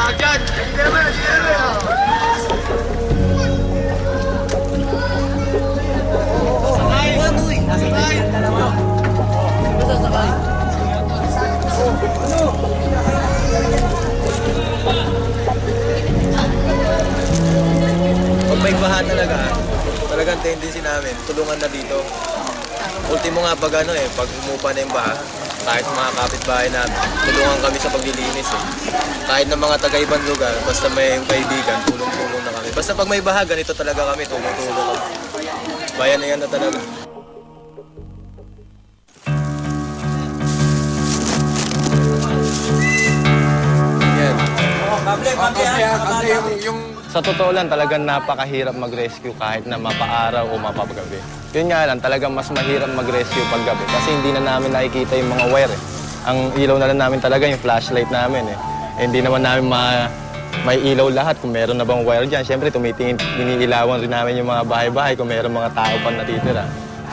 tao. Hindi naman, hindi naman. Sakay. Sakay. Sakay. Ano? Pag may talaga, talagang tendency namin, tulungan na dito. Ultimo nga pag ano eh, pag umupa na yung baha, kahit mga kapitbahay namin, tulungan kami sa paglilinis eh. Kahit ng mga taga-ibang lugar, basta may kaibigan, tulong-tulong na kami. Basta pag may baha, ganito talaga kami, tulong-tulong kami. Bayan na yan na talaga. Yan. Sa totoo lang, talagang napakahirap mag-rescue kahit na mapaaraw o mapagabi. Yun nga lang, talagang mas mahirap mag-rescue pag gabi kasi hindi na namin nakikita yung mga wire eh. Ang ilaw na lang namin talaga yung flashlight namin eh. Eh, hindi naman namin ma may ilaw lahat kung meron na bang wire dyan. Siyempre, tumitingin, iniilawan rin namin yung mga bahay-bahay kung meron mga tao pa natitira.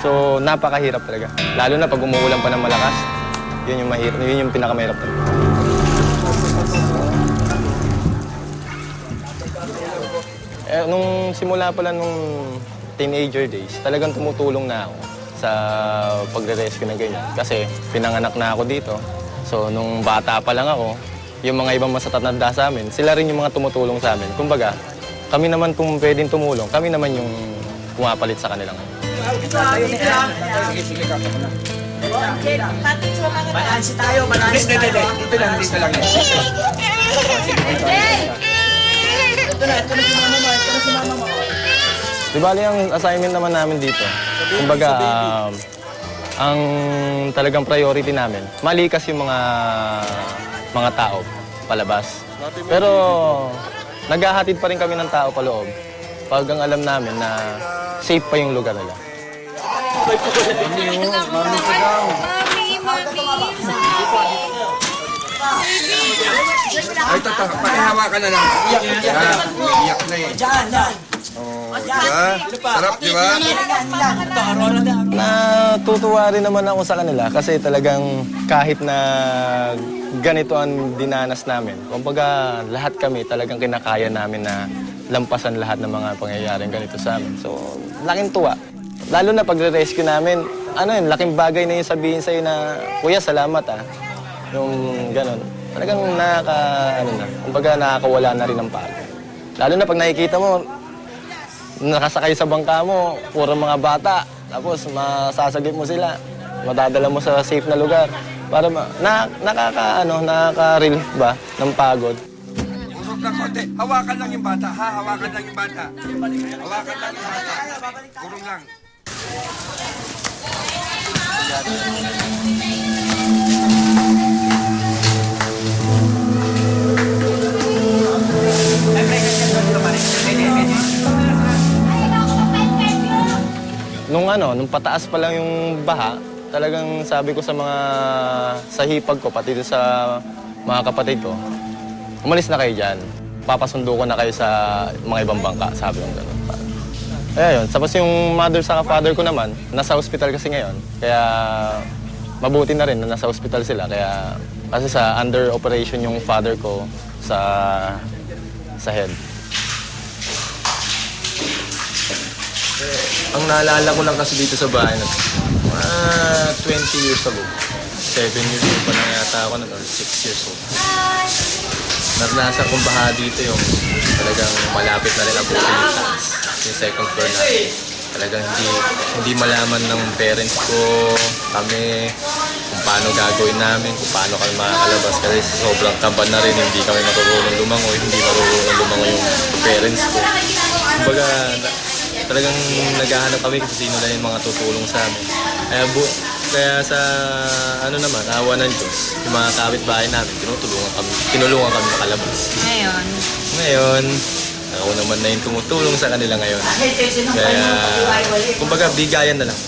So, napakahirap talaga. Lalo na pag umuulan pa ng malakas, yun yung mahirap, yun yung pinakamahirap talaga. Eh, nung simula pala nung teenager days, talagang tumutulong na ako sa pagre-rescue ng ganyan. Kasi pinanganak na ako dito. So, nung bata pa lang ako, yung mga ibang masatatanda sa amin, sila rin yung mga tumutulong sa amin. Kumbaga, kami naman kung pwedeng tumulong, kami naman yung pumapalit sa kanilang. Balansi tayo, balansi tayo. Dito lang, dito lang. Ito na, ito na si mama mo, ito na si mama mo. Di bali ang assignment naman namin dito. Kumbaga, um, ang talagang priority namin, malikas yung mga mga tao palabas. Pero naghahatid pa rin kami ng tao paloob pag ang alam namin na safe pa yung lugar nila. Ay, ito, ito. Pakihawakan na lang. Iyak, iyak. Iyak na eh. Diyan, diyan. Oh, di ba? Sarap, di ba? Ito, Aurora na. Natutuwa rin naman ako sa kanila kasi talagang kahit na ganito ang dinanas namin, kumbaga lahat kami talagang kinakaya namin na lampasan lahat ng mga pangyayaring ganito sa amin. So, laking tuwa. Lalo na pagre-rescue namin, ano yun, laking bagay na yung sabihin sa'yo na, Kuya, salamat ah. Yung ganun. Talagang nakaka, ano na, kumbaga nakakawala na rin ng pagod. Lalo na pag nakikita mo, nakasakay sa bangka mo, puro mga bata. Tapos masasagip mo sila. Madadala mo sa safe na lugar. Para ma- na, nakaka, ano, nakaka-relief ba ng pagod. Usok lang konti. Hawakan lang yung bata, ha? Hawakan lang yung bata. Hawakan lang yung bata. Kurong lang. Ano, nung pataas pa lang yung baha, talagang sabi ko sa mga sa hipag ko, pati sa mga kapatid ko, umalis na kayo dyan. Papasundo ko na kayo sa mga ibang bangka, sabi ko gano'n. Kaya yun, tapos yung mother sa father ko naman, nasa hospital kasi ngayon. Kaya mabuti na rin na nasa hospital sila. Kaya kasi sa under operation yung father ko sa sa head. Ang naalala ko lang kasi dito sa bahay na mga 20 years ago. 7 years old pa lang yata ako nun, or 6 years old. Naranasan kong baha dito yung talagang malapit na rin building yung taas. Yung second floor na. Talagang hindi, hindi malaman ng parents ko, kami, kung paano gagawin namin, kung paano kami makakalabas. Kasi sobrang kaba na rin, hindi kami marunong lumangoy, hindi marunong lumangoy yung parents ko. Kumbaga, na- talagang naghahanap kami kung sino lang yung mga tutulong sa amin. Kaya, bu- kaya sa ano naman, awa ng Diyos, yung mga kapitbahay namin, tinutulungan kami, tinulungan kami makalabas. Ngayon, Ngayon, ako naman na yung tumutulong sa kanila ngayon. Kaya, kumbaga, bigayan na lang.